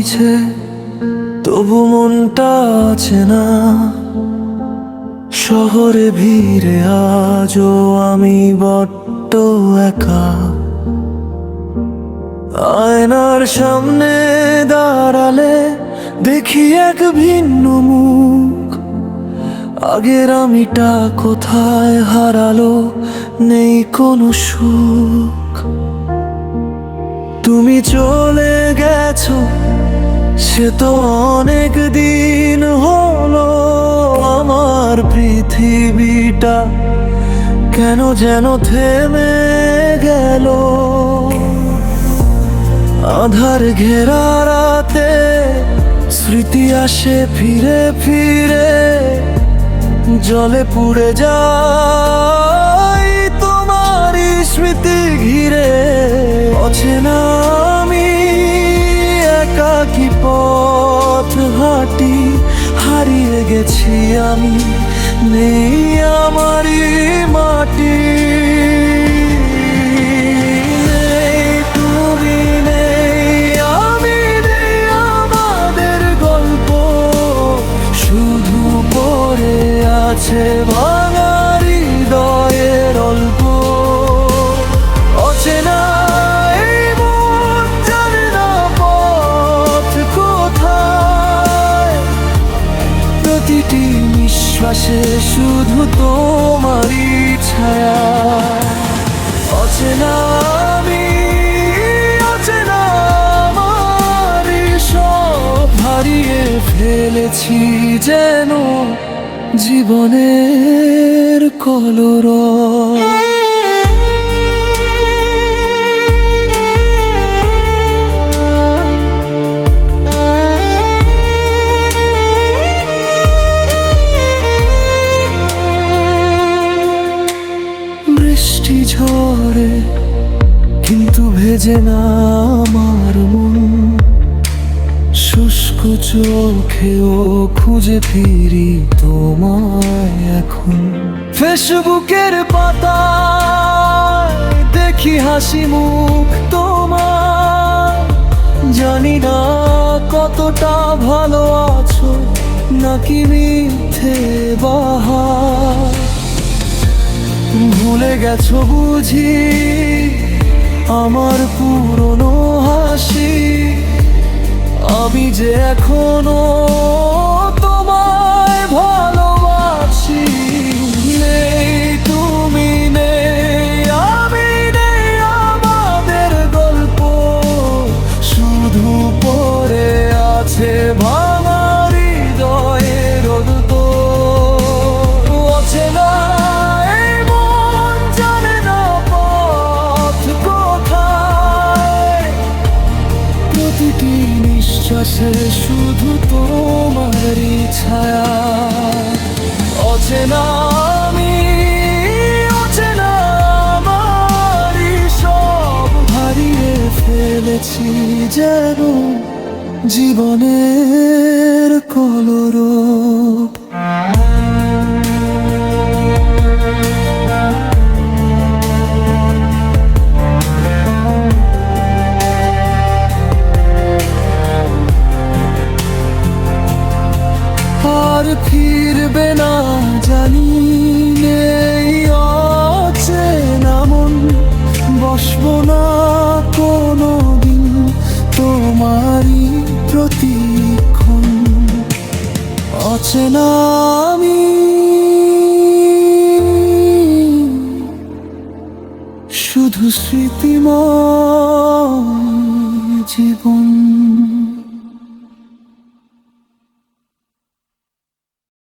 হাওয়া বইছে তবু মনটা আছে না। শহরে ভিড়ে আজও আমি বড্ড একা। আয়নার সামনে দাঁড়ালে দেখি এক ভিন্ন মুখ। আগের আমিটা কোথায় হারালো, নেই কোনো সুখ। তুমি চলে গেছো সে তো অনেক দিন হলো আমার পৃথিবীটা কেন যেন থেমে গেল। আধার ঘেরা রাতে স্মৃতি আসে ফিরে ফিরে, জলে পুড়ে যায় তোমারই স্মৃতি ঘিরে। অচেনা গেছি আমি নেই আমারই মাটি। আছে ভাঙা নিঃশ্বাসে শুধু তোমারই ছায়া। অচেনা আমি অচেনা সব হারিয়ে ফেলেছি যেন জীবনের কলর ভেজে না আমার মন। শুষ্ক চোখেও খুঁজে ফিরি তোমায় এখন। ফেসবুকের পাতা দেখি হাসি মুখ তোমার। জানি না কতটা ভালো আছো, নাকি মিথ্যে বাহা ভুলে গেছো বুঝি আমার পুরনো হাসি আমি যে এখনও যেন জীবনের কলরব। আর ফিরবে না জানি নেই অচেনা আমি। শুধু স্মৃতিময় জীবন।